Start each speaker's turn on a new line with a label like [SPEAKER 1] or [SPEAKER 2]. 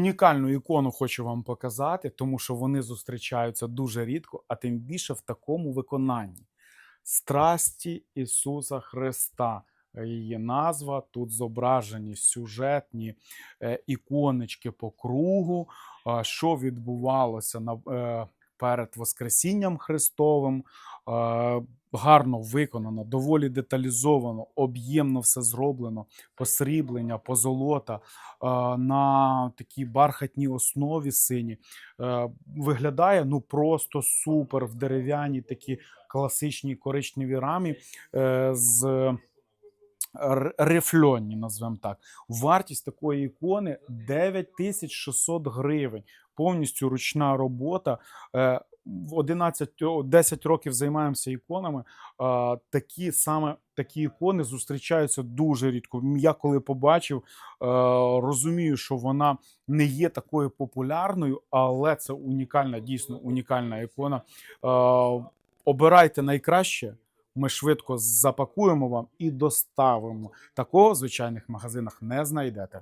[SPEAKER 1] Унікальну ікону хочу вам показати, тому що вони зустрічаються дуже рідко, а тим більше в такому виконанні. Страсті Ісуса Христа. Її назва тут зображені сюжетні е, іконечки по кругу, що відбувалося е, перед Воскресінням Христовим. Гарно виконано, доволі деталізовано, об'ємно все зроблено, посріблення, позолота е, на такій бархатній основі сині. Е, Виглядає ну просто супер в дерев'яній такі класичній коричневій рамі е, з рифльонні, назвемо так. Вартість такої ікони 9600 гривень. Повністю ручна робота. Е, в 11, о, 10 років займаємося іконами. Такі саме такі ікони зустрічаються дуже рідко. Я коли побачив, розумію, що вона не є такою популярною, але це унікальна, дійсно унікальна ікона. Обирайте найкраще. Ми швидко запакуємо вам і доставимо. Такого в звичайних магазинах не знайдете.